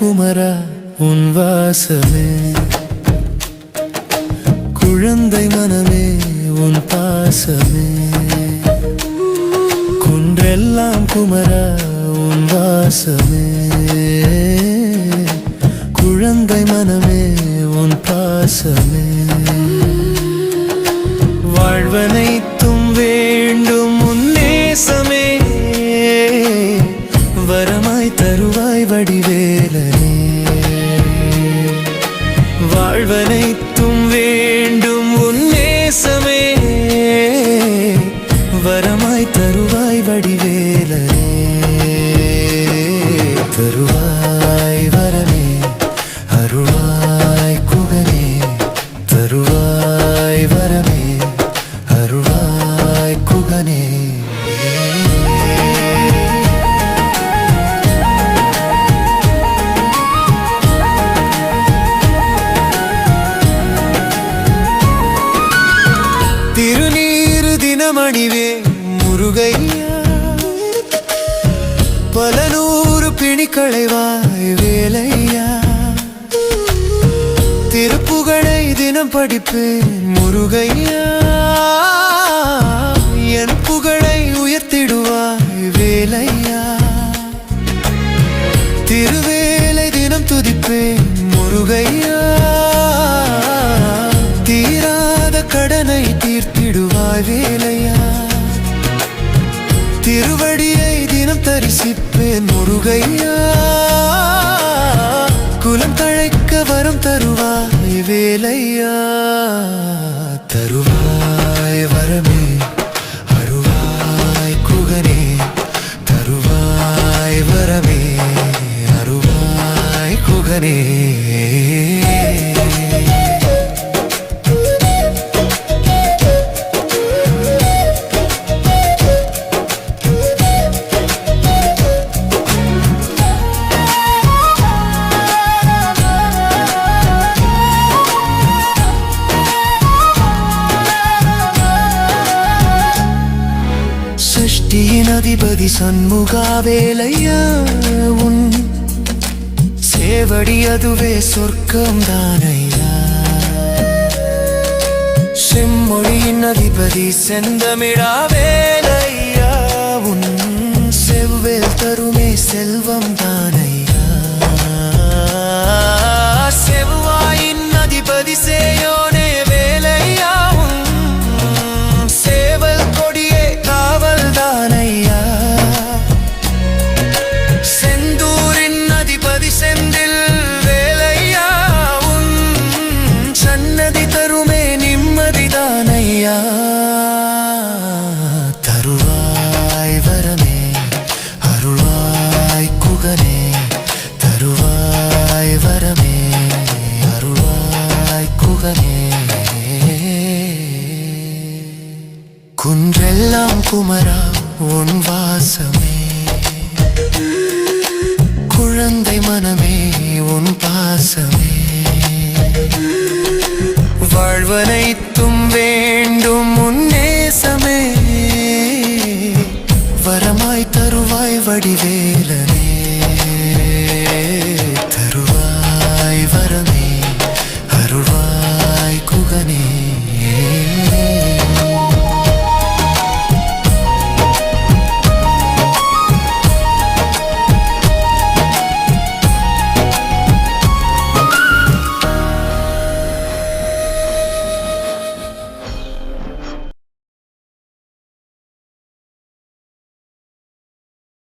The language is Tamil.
குமரா உன் வாசமே. குழந்தை மனமே உன் பாசமே. குன்றெல்லாம் குமரா உன் வாசமே. குழந்தை மனமே உன் பாசமே. வாழ்வனை வாழ்வனைத்தும் வேண்டும் உன் நேசமே. வரமாய் தருவாய் வடிவேலரே. தருவாய் வரமே அருவாய் குகனே. தருவாய் திருநீரு முருகையா. பல நூறு பிணி வேலையா. திருப்புகழை தினம் படிப்பேன் முருகையா. என் முருகையா குலம் தழைக்க வரும் தருவாய் வேலையா தருவாய் வரமே அருவாய் குகனே தருவாய் வரமே அருவாய் குகனே. அதிபதி சண்முகா வேலையா? உன் சேவடி அதுவே சொர்க்கம் தானையா? செம்மொழியின் அதிபதி செந்தமிழா வேலையா? உன் செவ்வேல் தருமே செல்வம் அருள்வாய் குன்றெல்லாம் குமரா உன் வாசமே. குழந்தை மனமே உன் பாசமே. வாழ்வனைத்தும் வேண்டும் உன் நேசமே. வரமாய் தருவாய் வடிவே.